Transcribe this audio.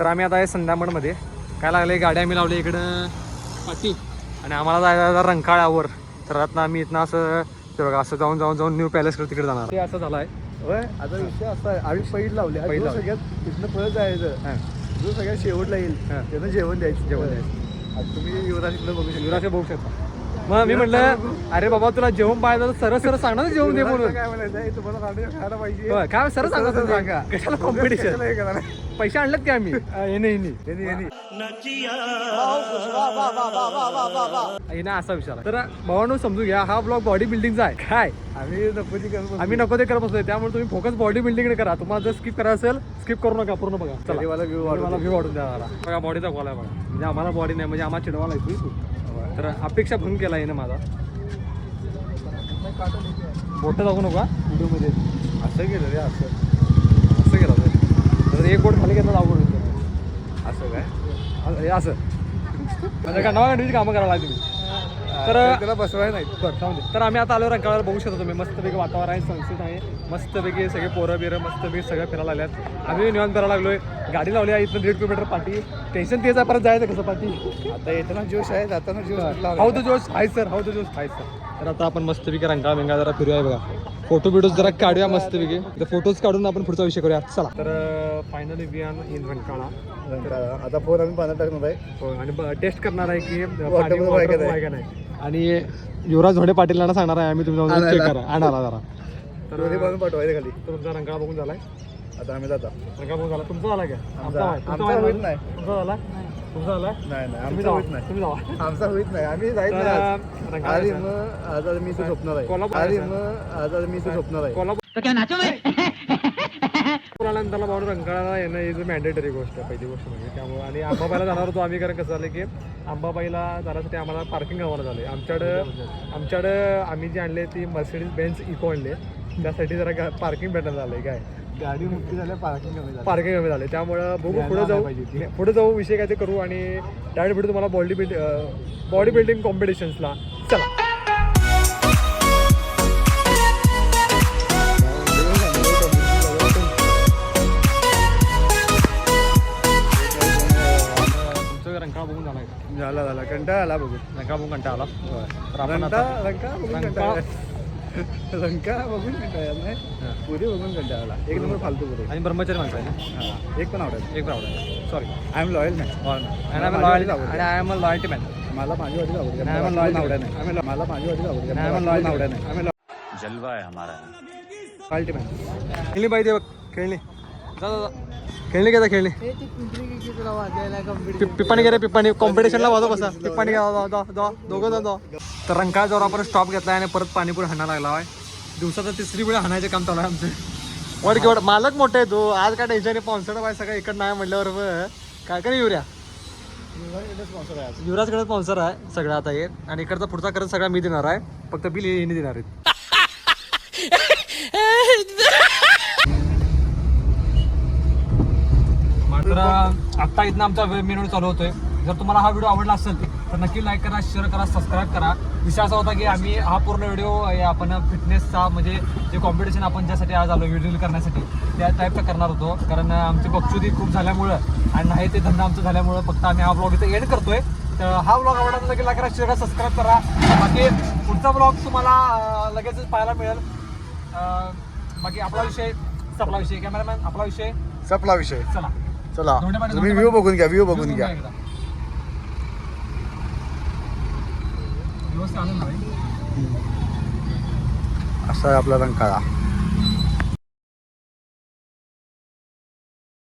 तर आम्ही आता आहे संध्यामडमध्ये काय लागले गाडी आम्ही लावली इकडं पाटी आणि आम्हाला जायला रंकाळ्यावर तर आता आम्ही इथनं असं ते बघा असं जाऊन जाऊन जाऊन न्यू पॅलेसकडे तिकडे जाणार. ते असं झालं आहे होय आता विषय असा आहे. आम्ही पैड लावले. जो लावले. सगळ्यात तिथनं पळत जायचं जो सगळ्यात शेवटला येईल हां. त्यानं जेवण द्यायचं. जेवण आता तुम्ही युवराज इकडे बघू शकता. युवराज बघू शकता. मग मी म्हटलं अरे बाबा तुला जेवण पाहिजे तर सरळ सरळ सांगणार ना जेवण दे म्हणून. काय म्हणायचं आहे, तुम्हाला रांडे खायला पाहिजे. होय, काय सरळ सांगा सरळ. सांगा. कशाला कॉम्पिटिशन? पैसे आणलेत की आम्ही? येणे असा विचार आहे. तर भावानो समजून घ्या हा ब्लॉग बॉडी बिल्डिंगचा आहे. काय? आम्ही नको ती करत. आम्ही नको ते करत बसलोय. त्यामुळे तुम्ही फोकस बॉडी बिल्डिंग करा. तुम्हाला जर स्किप करायचं असेल स्किप करू नका पूर्ण बघा. चला. मला. व्ह्यू वाढून द्या मला बघा बॉडी दाखवायला बघा. म्हणजे आम्हाला बॉडी नाही म्हणजे आम्हाला चिडवायला येतो तर अपेक्षा भंग केला आहे ना माझा. मोठं दाखवू नका व्हिडिओमध्ये. असं गेलं रे असं. असं केलं तर एक बोट खाली घेतला अवघड होतं. असं काय? असं- हे असं. म्हणजे गंडावा गंडीची कामं करायला लागली. तर त्याला बसवाय नाही बरं जाऊ दे. तर आम्ही आता आलो रंकाळावर बघू शकतो तुम्ही. मस्तपैकी वातावरण आहे सनसेट आहे. मस्तपैकी सगळे पोरं बिरं मस्तपैकी सगळं फिरायला लागल्यात. आम्ही निवांत करायला लागलोय. गाडी लावली आहे इथनं दीड किलोमीटर पाठी. टेन्शन तेच आहे परत जायचं कसं पाठी? आता येताना जोश आहे जाताना जोश? हाऊ द जोश? हाय सर हाऊ द जोश? हाय सर तर आता आपण मस्तपैकी रंकाळ बिंगा जरा फिरूया बघा. फोटो बिटोज जरा काढूया मस्तपैकी तर फोटोज काढून आपण पुढचा विषय करूया. चला. तर finally we are in Rankala Rankala. आता फोन आम्ही पाण्यात टाकणार आहे हो, आणि टेस्ट करणार आहे की आहे का नाही? आहे का नाही? आणि युवराज झोडे पाटीलांना सांगणार आहे आम्ही तुम्ही जाऊन चेक. करा आणाला जरा तर पाठवायचे खाली. तुमचा रंकाळा बघून झालाय. आता आम्ही जाता. रंकाळा बघून झाला. तुमचा झाला का? आमचा-. तुमचा. तुमचा झाला? तुमचा झाला नाही नाही तुम्ही आमचा जावा होत नाही. तुम्ही जावा. आमचा होत नाही. आम्ही तर, नाही आज. मग मी झोपणार आहे. कोल्हापूर. मग आज आज मी झोपणार आहे. कोल्हापूर आल्यानंतर भाऊ रंकाळाला येणं ही मॅन्डेटरी गोष्ट आहे पहिली गोष्ट म्हणजे. त्यामुळे आणि आंबाबाईला जाणार होतो आम्ही कारण कसं झालं की आंबाबाईला जाण्यासाठी आम्हाला पार्किंग हवं झालं आमच्याकडं आमच्याकडं आम्ही जे आणले ती मर्सिडीज बेन्स इको आणले त्यासाठी जरा पार्किंग भेटायला झालंय काय? गाडी मुक्ती झाल्या पार्किंग कमी झालं पार्किंग कमी झाले त्यामुळं बघू पुढे जाऊ. पुढे जाऊ विषय काय ते करू आणि डायरेक्ट भेटू तुम्हाला बॉडी बिल्ड बॉडी बिल्डिंग कॉम्पिटिशन्सला चला. झाला झाला. कंटाळा आला बघू. रंकाळा बघून कंटाळा आला. रंका रंका बघून रंका- कंटाळा आला. रंका बघून कंटाळा नाही. पुरी बघून कंटाळा आला. एक नंबर फालतू पुरे. आणि ब्रह्मचारी माणसं आहे ना? हा. एक पण आवडेल एक आवडा सॉरी आय एम लॉयल नाही आणि आय लॉयल्टी आवडते. आणि I am a loyalty man मला माझी वाटी आवडते मला loyalty loyalty आवडत नाही. मला माझी वाटी आवडते आय एम लॉयल्टी आवडत नाही आय एम जलवा है हमारा। लॉयल्टी मॅन खेळली पाहिजे बघ. खेळली. जा जा. जा खेळली का खेळली पि- पिपाणी घे रे पिपाणी कॉम्पिटिशनला वाजव बसा पिपाणी घ्या जा जा जा दोघं जा जा तर रंकाळावर आपण स्टॉप घेतला आणि परत पाणीपुरी हाणायला लागला आहे दिवसाचा तिसरी वेळ हाणायचे काम चालू आहे आमचे. वड केवढ मालक मोठे आहे तू आज काय टेन्शन आहे पावसाळा बाय सगळं इकडं नाही म्हटल्यावर. काय करे युऱ्या युवराजकडे स्पॉन्सर आहे सगळं आता हे. आणि इकडचा पुढचा खर्च सगळा मी देणार आहे. फक्त बिल येणे देणार आहेत. मात्र आत्ता इथनं आमचा मेनू चालू होतोय. जर तुम्हाला हा व्हिडिओ आवडला असेल तर नक्की लाईक करा शेअर करा सबस्क्राईब करा. विषय असा होता की आम्ही हा पूर्ण व्हिडिओ आपण फिटनेसचा म्हणजे जे कॉम्पिटिशन आपण ज्यासाठी आज आलो व्हिडिओ करण्यासाठी त्या टाईपचा करणार होतो. कारण आमची बक्षुदी खूप झाल्यामुळं आणि नाही ते धंदा आमचं झाल्यामुळं फक्त आम्ही हा ब्लॉग इथं एंड करतोय. तर हा ब्लॉग आवडला तर नक्की लाईक करा शेअर करा सबस्क्राईब करा. बाकी पुढचा ब्लॉग तुम्हाला लगेचच पाहायला मिळेल. बाकी आपला विषय आपला विषय कॅमेरामॅन आपला विषय? सपला विषय. चला. चला तुम्ही. व्ह्यू बघून घ्या व्ह्यू बघून घ्या? असा आहे आपला रंकाळा